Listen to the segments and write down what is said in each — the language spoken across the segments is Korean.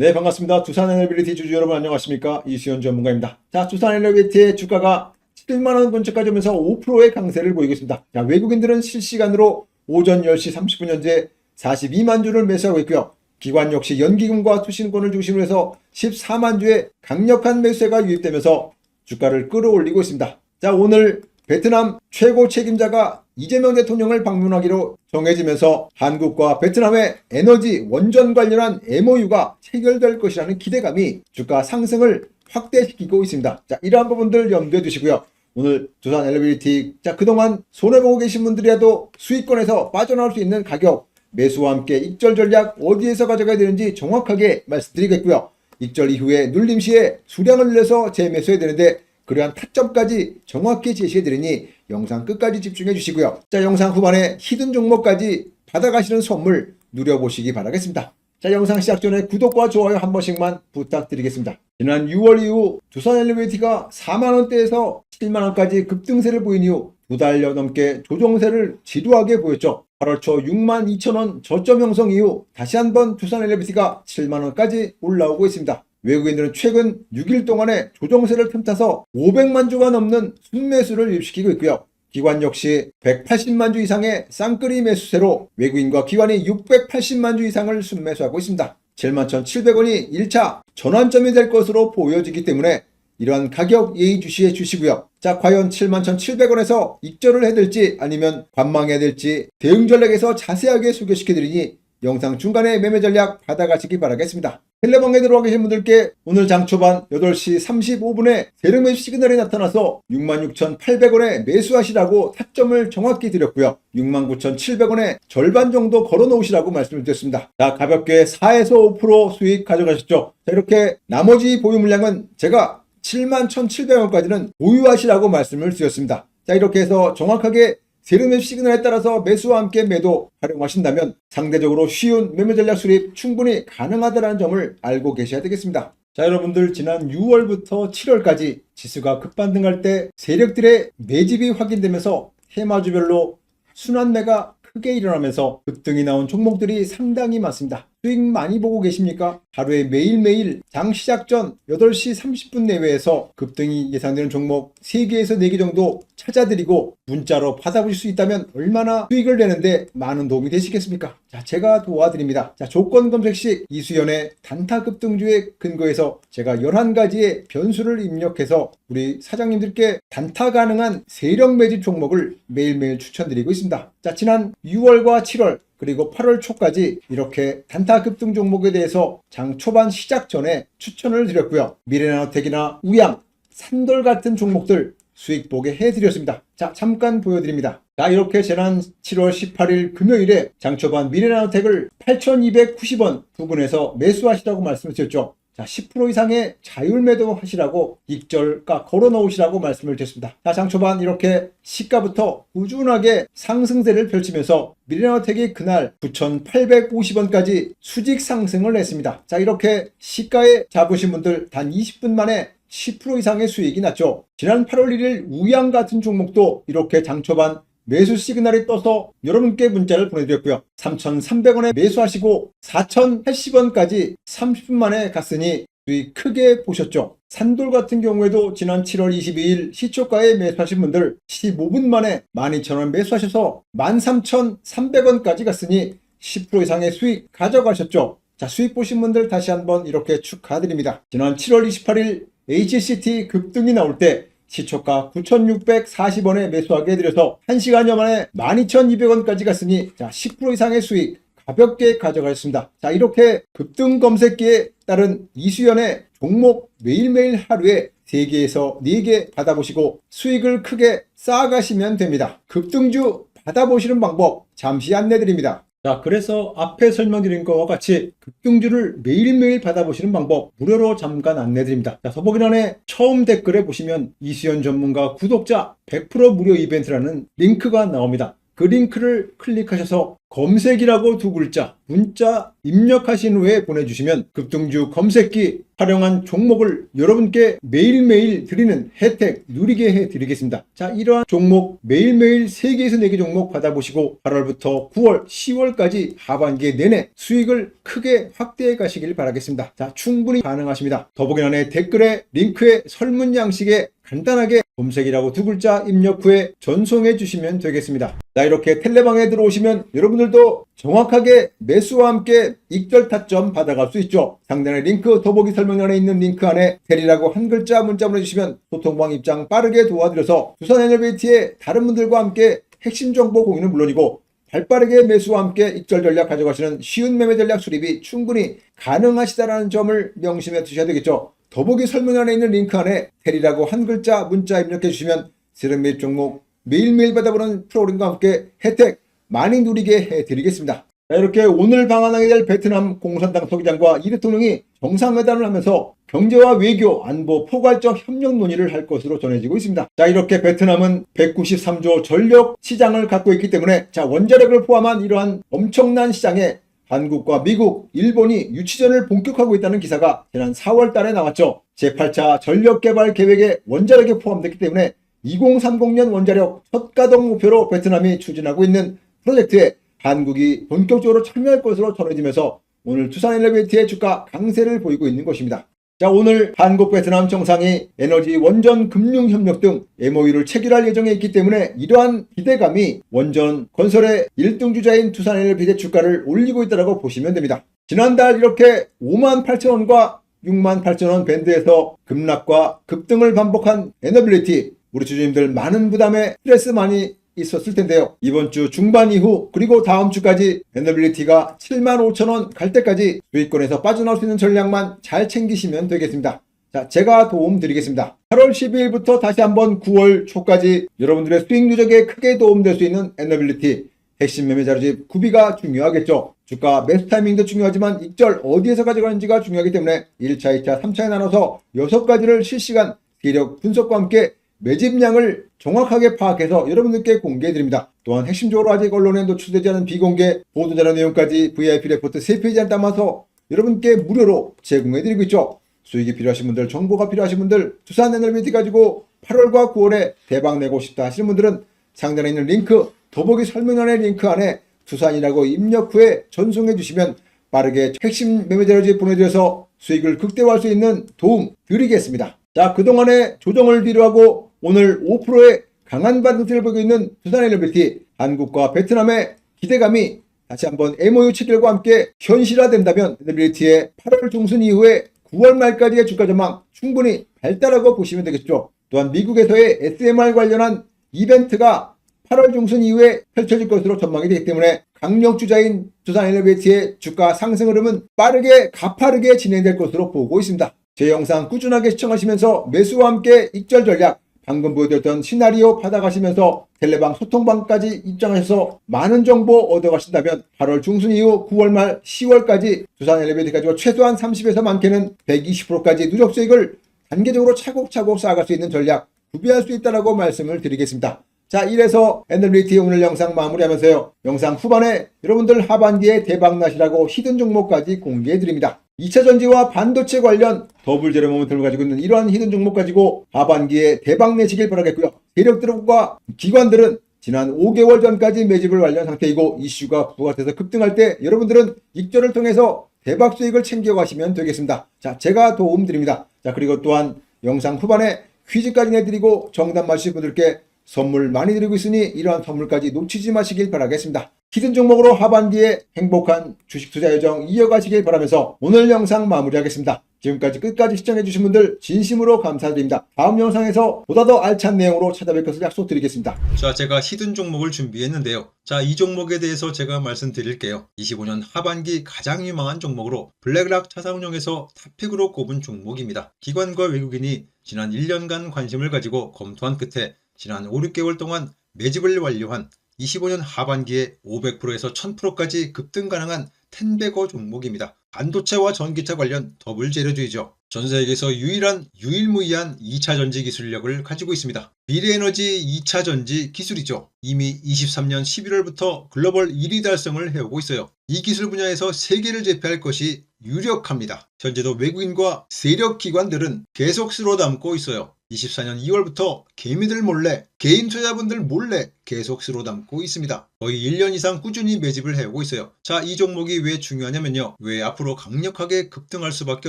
네, 반갑습니다. 두산 엘리비티 주주 여러분 안녕하십니까? 이수연 전문가입니다. 자, 두산 엘리비티의 주가가 7만원 근처까지 오면서 5%의 강세를 보이고 있습니다. 자, 외국인들은 실시간으로 오전 10시 30분 현재 42만 주를 매수하고 있고요. 기관 역시 연기금과 투신권을 중심으로 해서 14만 주의 강력한 매수세가 유입되면서 주가를 끌어올리고 있습니다. 자, 오늘 베트남 최고 책임자가 이재명 대통령을 방문하기로 정해지면서 한국과 베트남의 에너지 원전 관련한 MOU가 체결될 것이라는 기대감이 주가 상승을 확대시키고 있습니다. 자, 이러한 부분들 염두에 두시고요. 오늘 두산 엘리비티 자 그동안 손해보고 계신 분들이라도 수익권에서 빠져나올 수 있는 가격 매수와 함께 익절 전략 어디에서 가져가야 되는지 정확하게 말씀드리겠고요. 익절 이후에 눌림 시에 수량을 내서 재매수해야 되는데 그러한 타점까지 정확히 제시해드리니 영상 끝까지 집중해 주시고요. 자 영상 후반에 히든 종목까지 받아가시는 선물 누려보시기 바라겠습니다. 자 영상 시작 전에 구독과 좋아요 한 번씩만 부탁드리겠습니다. 지난 6월 이후 두산 엘리베이티가 4만원대에서 7만원까지 급등세를 보인 이후 두 달여 넘게 조정세를 지루하게 보였죠. 8월 초 6만 2천원 저점 형성 이후 다시 한번 두산 엘리베이티가 7만원까지 올라오고 있습니다. 외국인들은 최근 6일 동안의 조정세를 틈타서 500만 주가 넘는 순매수를 유입시키고 있고요. 기관 역시 180만 주 이상의 쌍끌이 매수세로 외국인과 기관이 680만 주 이상을 순매수하고 있습니다. 71,700원이 1차 전환점이 될 것으로 보여지기 때문에 이러한 가격 예의 주시해 주시고요. 자, 과연 71,700원에서 익절을 해야 될지 아니면 관망해야 될지 대응 전략에서 자세하게 소개시켜 드리니 영상 중간에 매매 전략 받아가시기 바라겠습니다. 텔레방에 들어와 계신 분들께 오늘 장 초반 8시 35분에 세력 매수 시그널이 나타나서 66,800원에 매수하시라고 타점을 정확히 드렸고요. 69,700원에 절반 정도 걸어 놓으시라고 말씀을 드렸습니다. 자, 가볍게 4에서 5% 수익 가져가셨죠. 자, 이렇게 나머지 보유 물량은 제가 71,700원까지는 보유하시라고 말씀을 드렸습니다. 자, 이렇게 해서 정확하게 세르매 시그널에 따라서 매수와 함께 매도 활용하신다면 상대적으로 쉬운 매매 전략 수립 충분히 가능하다는 점을 알고 계셔야 되겠습니다. 자, 여러분들 지난 6월부터 7월까지 지수가 급반등할 때 세력들의 매집이 확인되면서 테마주별로 순환매가 크게 일어나면서 급등이 나온 종목들이 상당히 많습니다. 수익 많이 보고 계십니까? 하루에 매일매일 장 시작 전 8시 30분 내외에서 급등이 예상되는 종목 3개에서 4개 정도 찾아드리고 문자로 받아보실 수 있다면 얼마나 수익을 내는데 많은 도움이 되시겠습니까? 자, 제가 도와드립니다. 자, 조건 검색식 이수연의 단타 급등주에 근거해서 제가 11가지의 변수를 입력해서 우리 사장님들께 단타 가능한 세력 매집 종목을 매일매일 추천드리고 있습니다. 자, 지난 6월과 7월 그리고 8월 초까지 이렇게 단타 급등 종목에 대해서 장 초반 시작 전에 추천을 드렸고요. 미래나노텍이나 우양, 산돌 같은 종목들 수익 보게 해드렸습니다. 자, 잠깐 보여드립니다. 자, 이렇게 지난 7월 18일 금요일에 장초반 미래나노텍을 8,290원 부근에서 매수하시라고 말씀을 드렸죠. 자, 10% 이상의 자율 매도 하시라고 익절가 걸어 놓으시라고 말씀을 드렸습니다. 자, 장 초반 이렇게 시가부터 꾸준하게 상승세를 펼치면서 미래나텍이 그날 9,850원까지 수직 상승을 했습니다. 자, 이렇게 시가에 잡으신 분들 단 20분 만에 10% 이상의 수익이 났죠. 지난 8월 1일 우양 같은 종목도 이렇게 장 초반 매수 시그널이 떠서 여러분께 문자를 보내드렸고요. 3,300원에 매수하시고 4,080원까지 30분 만에 갔으니 수익 크게 보셨죠. 산돌 같은 경우에도 지난 7월 22일 시초가에 매수하신 분들 15분 만에 12,000원 매수하셔서 13,300원까지 갔으니 10% 이상의 수익 가져가셨죠. 자, 수익 보신 분들 다시 한번 이렇게 축하드립니다. 지난 7월 28일 HCT 급등이 나올 때 시초가 9,640원에 매수하게 해드려서 1시간여 만에 12,200원까지 갔으니 자, 10% 이상의 수익 가볍게 가져가셨습니다. 자, 이렇게 급등 검색기에 따른 이수연의 종목 매일매일 하루에 3개에서 4개 받아보시고 수익을 크게 쌓아가시면 됩니다. 급등주 받아보시는 방법 잠시 안내드립니다. 자, 그래서 앞에 설명드린 것과 같이 급등주를 매일매일 받아보시는 방법 무료로 잠깐 안내드립니다. 자, 더보기란에 처음 댓글에 보시면 이수연 전문가 구독자 100% 무료 이벤트라는 링크가 나옵니다. 그 링크를 클릭하셔서 검색이라고 두 글자 문자 입력하신 후에 보내주시면 급등주 검색기 활용한 종목을 여러분께 매일매일 드리는 혜택 누리게 해드리겠습니다. 자 이러한 종목 매일매일 3개에서 4개 종목 받아보시고 8월부터 9월 10월까지 하반기 내내 수익을 크게 확대해 가시길 바라겠습니다. 자 충분히 가능하십니다. 더보기란의 댓글에 링크에 설문 양식에 간단하게 검색이라고 두 글자 입력 후에 전송해 주시면 되겠습니다. 자, 이렇게 텔레방에 들어오시면 여러분들도 정확하게 매수와 함께 익절 타점 받아갈 수 있죠. 상단의 링크 더보기 설명란에 있는 링크 안에 텔이라고 한 글자 문자 보내주시면 소통방 입장 빠르게 도와드려서 두산 에너베이티의 다른 분들과 함께 핵심 정보 공유는 물론이고 발빠르게 매수와 함께 익절 전략 가져가시는 쉬운 매매 전략 수립이 충분히 가능하시다는 점을 명심해 두셔야 되겠죠. 더보기 설명란에 있는 링크 안에 텔이라고 한 글자 문자 입력해 주시면 세력 매입 종목 매일매일 받아보는 프로그램과 함께 혜택 많이 누리게 해드리겠습니다. 자, 이렇게 오늘 방한하게 될 베트남 공산당 서기장과 이 대통령이 정상회담을 하면서 경제와 외교, 안보, 포괄적 협력 논의를 할 것으로 전해지고 있습니다. 자, 이렇게 베트남은 193조 전력 시장을 갖고 있기 때문에 자, 원자력을 포함한 이러한 엄청난 시장에 한국과 미국, 일본이 유치전을 본격화하고 있다는 기사가 지난 4월 달에 나왔죠. 제8차 전력 개발 계획에 원자력이 포함됐기 때문에 2030년 원자력 첫 가동 목표로 베트남이 추진하고 있는 프로젝트에 한국이 본격적으로 참여할 것으로 전해지면서 오늘 투산 엘리베이터의 주가 강세를 보이고 있는 것입니다. 자, 오늘 한국 베트남 정상이 에너지 원전 금융 협력 등 MOU를 체결할 예정에 있기 때문에 이러한 기대감이 원전 건설의 1등 주자인 엘리베이터 주가를 올리고 있다고 보시면 됩니다. 지난달 이렇게 5만 8천 원과 6만 8천 원 밴드에서 급락과 급등을 반복한 에너빌리티 우리 주주님들 많은 부담에 스트레스 많이 있었을 텐데요. 이번 주 중반 이후 그리고 다음 주까지 에너빌리티가 7만 5천 원 갈 때까지 수익권에서 빠져나올 수 있는 전략만 잘 챙기시면 되겠습니다. 자, 제가 도움 드리겠습니다. 8월 12일부터 다시 한번 9월 초까지 여러분들의 수익 누적에 크게 도움될 수 있는 에너빌리티 핵심 매매 자료집 구비가 중요하겠죠. 주가 매수 타이밍도 중요하지만 익절 어디에서 가져가는지가 중요하기 때문에 1차, 2차, 3차에 나눠서 6가지를 실시간 기력 분석과 함께 매집량을 정확하게 파악해서 여러분들께 공개해 드립니다. 또한 핵심적으로 아직 언론에 노출되지 않은 비공개 보도자료 내용까지 VIP 레포트 3페이지를 담아서 여러분께 무료로 제공해 드리고 있죠. 수익이 필요하신 분들, 정보가 필요하신 분들, 두산 에너비티 가지고 8월과 9월에 대박 내고 싶다 하시는 분들은 상단에 있는 링크, 더보기 설명란의 링크 안에 두산이라고 입력 후에 전송해 주시면 빠르게 핵심 매매자료지 보내드려서 수익을 극대화할 수 있는 도움 드리겠습니다. 자, 그동안의 조정을 뒤로하고 오늘 5%의 강한 반등세를 보이고 있는 두산 엘리베이티 한국과 베트남의 기대감이 다시 한번 MOU 체결과 함께 현실화된다면 엘리베이티의 8월 중순 이후에 9월 말까지의 주가 전망 충분히 발달하고 보시면 되겠죠. 또한 미국에서의 SMR 관련한 이벤트가 8월 중순 이후에 펼쳐질 것으로 전망이 되기 때문에 강력 주자인 두산 엘리베이티의 주가 상승 흐름은 빠르게 가파르게 진행될 것으로 보고 있습니다. 제 영상 꾸준하게 시청하시면서 매수와 함께 익절 전략 방금 보여드렸던 시나리오 받아가시면서 텔레방 소통방까지 입장하셔서 많은 정보 얻어가신다면 8월 중순 이후 9월 말 10월까지 두산 엘리베이터 가지고 최소한 30에서 많게는 120%까지 누적 수익을 단계적으로 차곡차곡 쌓아갈 수 있는 전략 구비할 수 있다라고 말씀을 드리겠습니다. 자, 이래서 엔더빌리티 오늘 영상 마무리하면서요. 영상 후반에 여러분들 하반기에 대박나시라고 히든 종목까지 공개해드립니다. 2차 전지와 반도체 관련 더블 제로 모멘텀을 가지고 있는 이러한 히든 종목 가지고 하반기에 대박 내시길 바라겠고요. 세력들과 기관들은 지난 5개월 전까지 매집을 완료한 상태이고 이슈가 부각돼서 급등할 때 여러분들은 익절을 통해서 대박 수익을 챙겨가시면 되겠습니다. 자, 제가 도움 드립니다. 자, 그리고 또한 영상 후반에 퀴즈까지 내드리고 정답 맞히신 분들께 선물 많이 드리고 있으니 이러한 선물까지 놓치지 마시길 바라겠습니다. 히든 종목으로 하반기에 행복한 주식 투자 여정 이어가시길 바라면서 오늘 영상 마무리하겠습니다. 지금까지 끝까지 시청해주신 분들 진심으로 감사드립니다. 다음 영상에서 보다 더 알찬 내용으로 찾아뵐 것을 약속드리겠습니다. 자, 제가 히든 종목을 준비했는데요. 자, 이 종목에 대해서 제가 말씀드릴게요. 25년 하반기 가장 유망한 종목으로 블랙락 자산운용에서 탑픽으로 꼽은 종목입니다. 기관과 외국인이 지난 1년간 관심을 가지고 검토한 끝에 지난 5, 6개월 동안 매집을 완료한 25년 하반기에 500%에서 1000%까지 급등 가능한 텐베거 종목입니다. 반도체와 전기차 관련 더블 재료주의죠. 전 세계에서 유일한 유일무이한 2차 전지 기술력을 가지고 있습니다. 미래에너지 2차 전지 기술이죠. 이미 23년 11월부터 글로벌 1위 달성을 해오고 있어요. 이 기술 분야에서 세계를 제패할 것이 유력합니다. 현재도 외국인과 세력 기관들은 계속 쓸어 담고 있어요. 24년 2월부터 개미들 몰래, 개인 투자분들 몰래 계속 쓸어 담고 있습니다. 거의 1년 이상 꾸준히 매집을 해오고 있어요. 자, 이 종목이 왜 중요하냐면요. 왜 앞으로 강력하게 급등할 수밖에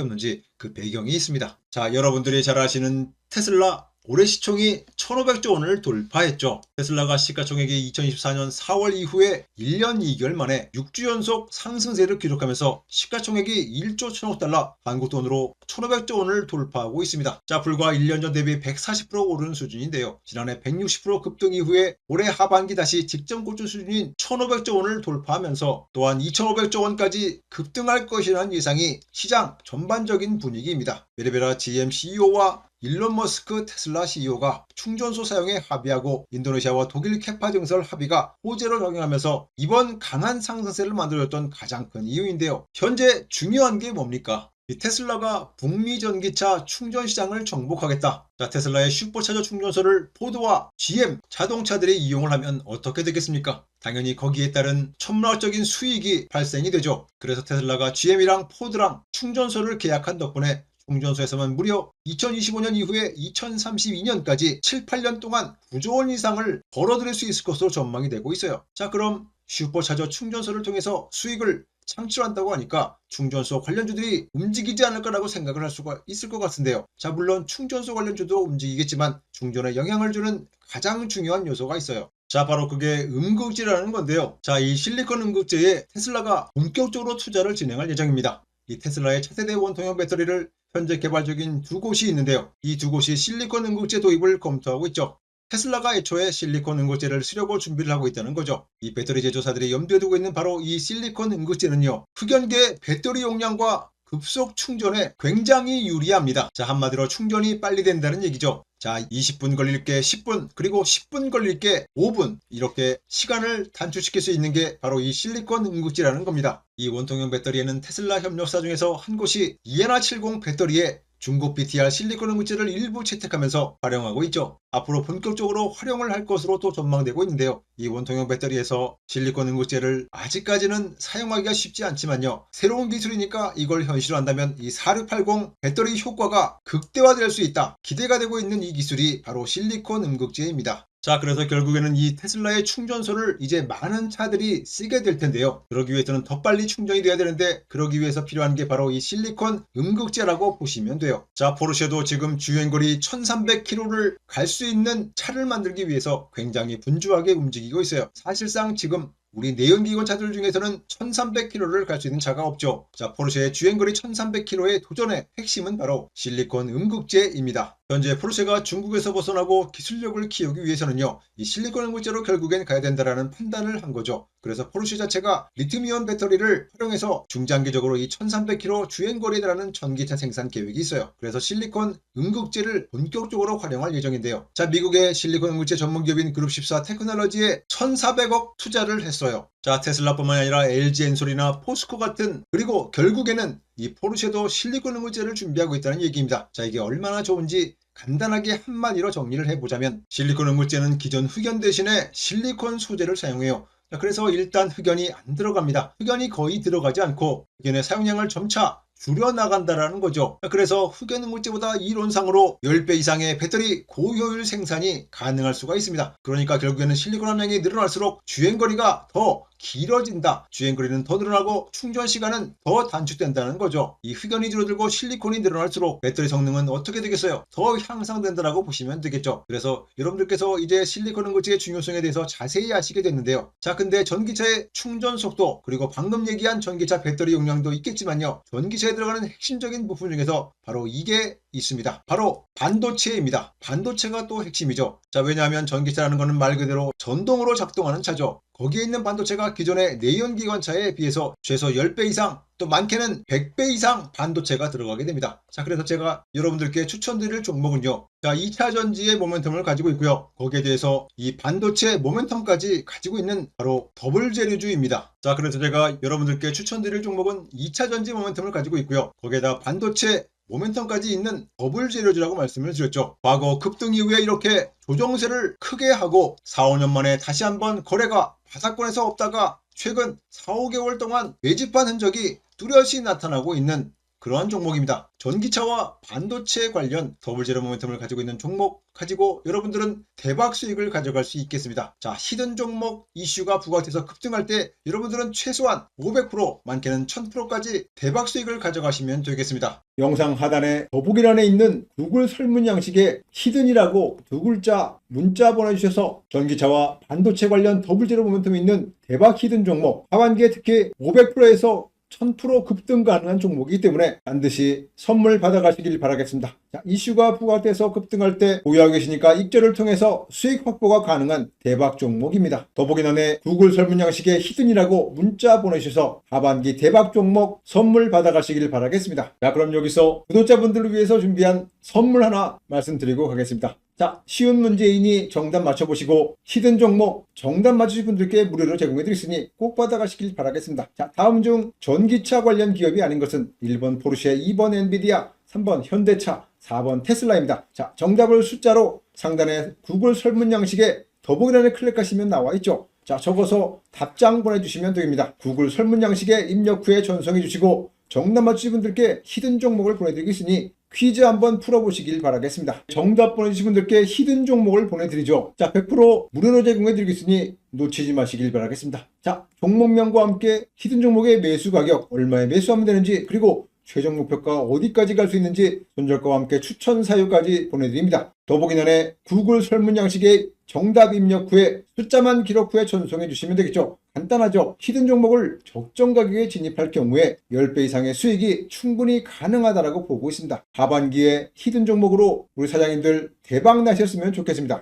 없는지 그 배경이 있습니다. 자, 여러분들이 잘 아시는 테슬라 올해 시총이 1,500조 원을 돌파했죠. 테슬라가 시가총액이 2024년 4월 이후에 1년 2개월 만에 6주 연속 상승세를 기록하면서 시가총액이 1조 1천억 달러, 한국 돈으로 1,500조 원을 돌파하고 있습니다. 자, 불과 1년 전 대비 140% 오른 수준인데요. 지난해 160% 급등 이후에 올해 하반기 다시 직전 고점 수준인 1,500조 원을 돌파하면서 또한 2,500조 원까지 급등할 것이라는 예상이 시장 전반적인 분위기입니다. 베레베라 GM CEO와 일론 머스크 테슬라 CEO가 충전소 사용에 합의하고 인도네시아와 독일 캐파 증설 합의가 호재로 적용하면서 이번 강한 상승세를 만들어줬던 가장 큰 이유인데요. 현재 중요한 게 뭡니까? 이 테슬라가 북미 전기차 충전 시장을 정복하겠다. 자, 테슬라의 슈퍼차저 충전소를 포드와 GM 자동차들이 이용을 하면 어떻게 되겠습니까? 당연히 거기에 따른 천문학적인 수익이 발생이 되죠. 그래서 테슬라가 GM이랑 포드랑 충전소를 계약한 덕분에 충전소에서만 무려 2025년 이후에 2032년까지 7, 8년 동안 9조 원 이상을 벌어들일 수 있을 것으로 전망이 되고 있어요. 자, 그럼 슈퍼차저 충전소를 통해서 수익을 창출한다고 하니까 충전소 관련주들이 움직이지 않을까라고 생각을 할 수가 있을 것 같은데요. 자, 물론 충전소 관련주도 움직이겠지만 충전에 영향을 주는 가장 중요한 요소가 있어요. 자, 바로 그게 음극재라는 건데요. 자, 이 실리콘 음극재에 테슬라가 본격적으로 투자를 진행할 예정입니다. 이 테슬라의 차세대 원통형 배터리를 현재 개발 중인 두 곳이 있는데요. 이 두 곳이 실리콘 음극재 도입을 검토하고 있죠. 테슬라가 애초에 실리콘 음극재를 쓰려고 준비를 하고 있다는 거죠. 이 배터리 제조사들이 염두에 두고 있는 바로 이 실리콘 음극재는요. 흑연계 배터리 용량과 급속 충전에 굉장히 유리합니다. 자, 한마디로 충전이 빨리 된다는 얘기죠. 자, 20분 걸릴 게 10분, 그리고 10분 걸릴 게 5분, 이렇게 시간을 단축시킬 수 있는 게 바로 이 실리콘 음극재라는 겁니다. 이 원통형 배터리에는 테슬라 협력사 중에서 한 곳이 이에나70 배터리에 중국 BTR 실리콘 음극재를 일부 채택하면서 활용하고 있죠. 앞으로 본격적으로 활용을 할 것으로 또 전망되고 있는데요. 이 원통형 배터리에서 실리콘 음극재를 아직까지는 사용하기가 쉽지 않지만요. 새로운 기술이니까 이걸 현실화한다면 이 4680 배터리 효과가 극대화될 수 있다. 기대가 되고 있는 이 기술이 바로 실리콘 음극재입니다. 자, 그래서 결국에는 이 테슬라의 충전소를 이제 많은 차들이 쓰게 될 텐데요. 그러기 위해서는 더 빨리 충전이 돼야 되는데 그러기 위해서 필요한 게 바로 이 실리콘 음극재라고 보시면 돼요. 자, 포르쉐도 지금 주행거리 1300km를 갈 수 있는 차를 만들기 위해서 굉장히 분주하게 움직이고 있어요. 사실상 지금 우리 내연기관 차들 중에서는 1300km를 갈 수 있는 차가 없죠. 자, 포르쉐의 주행거리 1300km의 도전의 핵심은 바로 실리콘 음극재입니다. 현재 포르쉐가 중국에서 벗어나고 기술력을 키우기 위해서는요, 이 실리콘 음극재로 결국엔 가야 된다라는 판단을 한 거죠. 그래서 포르쉐 자체가 리튬이온 배터리를 활용해서 중장기적으로 이 1300km 주행거리에 달하는 전기차 생산 계획이 있어요. 그래서 실리콘 음극재를 본격적으로 활용할 예정인데요. 자, 미국의 실리콘 음극재 전문 기업인 그룹14 테크놀로지에 1400억 투자를 했어요. 자, 테슬라뿐만 아니라 LG 엔솔이나 포스코 같은 그리고 결국에는 이 포르쉐도 실리콘 음극재를 준비하고 있다는 얘기입니다. 자, 이게 얼마나 좋은지 간단하게 한마디로 정리를 해보자면 실리콘 음극재는 기존 흑연 대신에 실리콘 소재를 사용해요. 자, 그래서 일단 흑연이 안 들어갑니다. 흑연이 거의 들어가지 않고 흑연의 사용량을 점차 줄여나간다라는 거죠. 그래서 흑연 음극재보다 이론상으로 10배 이상의 배터리 고효율 생산이 가능할 수가 있습니다. 그러니까 결국에는 실리콘 함량이 늘어날수록 주행거리가 더 길어진다. 주행 거리는 더 늘어나고 충전 시간은 더 단축된다는 거죠. 이 흑연이 줄어들고 실리콘이 늘어날수록 배터리 성능은 어떻게 되겠어요? 더 향상된다라고 보시면 되겠죠. 그래서 여러분들께서 이제 실리콘 음극재의 중요성에 대해서 자세히 아시게 됐는데요. 자, 근데 전기차의 충전 속도 그리고 방금 얘기한 전기차 배터리 용량도 있겠지만요. 전기차에 들어가는 핵심적인 부분 중에서 바로 이게 있습니다. 바로 반도체입니다. 반도체가 또 핵심이죠. 자, 왜냐하면 전기차라는 것은 말 그대로 전동으로 작동하는 차죠. 거기에 있는 반도체가 기존의 내연기관차에 비해서 최소 10배 이상 또 많게는 100배 이상 반도체가 들어가게 됩니다. 자, 그래서 제가 여러분들께 추천드릴 종목은요. 자, 2차 전지의 모멘텀을 가지고 있고요. 거기에 대해서 이 반도체 모멘텀까지 가지고 있는 바로 더블 재료주입니다. 자, 그래서 제가 여러분들께 추천드릴 종목은 2차 전지 모멘텀을 가지고 있고요. 거기에다 반도체 모멘텀까지 있는 더블 재료주라고 말씀을 드렸죠. 과거 급등 이후에 이렇게 조정세를 크게 하고 4, 5년 만에 다시 한번 거래가 바닥권에서 없다가 최근 4, 5개월 동안 매집한 흔적이 뚜렷이 나타나고 있는 그러한 종목입니다. 전기차와 반도체 관련 더블 제로 모멘텀을 가지고 있는 종목 가지고 여러분들은 대박 수익을 가져갈 수 있겠습니다. 자, 히든 종목 이슈가 부각돼서 급등할 때 여러분들은 최소한 500% 많게는 1000%까지 대박 수익을 가져가시면 되겠습니다. 영상 하단에 더보기란에 있는 구글 설문 양식에 히든이라고 두 글자 문자 보내주셔서 전기차와 반도체 관련 더블 제로 모멘텀이 있는 대박 히든 종목 하반기에 특히 500%에서 1000% 급등 가능한 종목이기 때문에 반드시 선물 받아가시길 바라겠습니다. 자, 이슈가 부각돼서 급등할 때 보유하고 계시니까 익절을 통해서 수익 확보가 가능한 대박 종목입니다. 더보기란에 구글 설문 양식에 히든이라고 문자 보내주셔서 하반기 대박 종목 선물 받아가시길 바라겠습니다. 자, 그럼 여기서 구독자분들을 위해서 준비한 선물 하나 말씀드리고 가겠습니다. 자, 쉬운 문제이니 정답 맞춰보시고 히든 종목 정답 맞추신 분들께 무료로 제공해드리으니 꼭 받아가시길 바라겠습니다. 자, 다음 중 전기차 관련 기업이 아닌 것은 1번 포르쉐, 2번 엔비디아, 3번 현대차, 4번 테슬라입니다. 자, 정답을 숫자로 상단에 구글 설문 양식에 더보기란에 클릭하시면 나와 있죠. 자, 적어서 답장 보내주시면 됩니다. 구글 설문 양식에 입력 후에 전송해 주시고 정답 맞추신 분들께 히든 종목을 보내드리겠으니 퀴즈 한번 풀어보시길 바라겠습니다. 정답 보내주신 분들께 히든 종목을 보내드리죠. 자, 100% 무료로 제공해드리겠으니 놓치지 마시길 바라겠습니다. 자, 종목명과 함께 히든 종목의 매수 가격, 얼마에 매수하면 되는지, 그리고 최종 목표가 어디까지 갈 수 있는지 손절가와 함께 추천 사유까지 보내드립니다. 더보기란에 구글 설문 양식에 정답 입력 후에 숫자만 기록 후에 전송해 주시면 되겠죠. 간단하죠. 히든 종목을 적정 가격에 진입할 경우에 10배 이상의 수익이 충분히 가능하다라고 보고 있습니다. 하반기에 히든 종목으로 우리 사장님들 대박 나셨으면 좋겠습니다.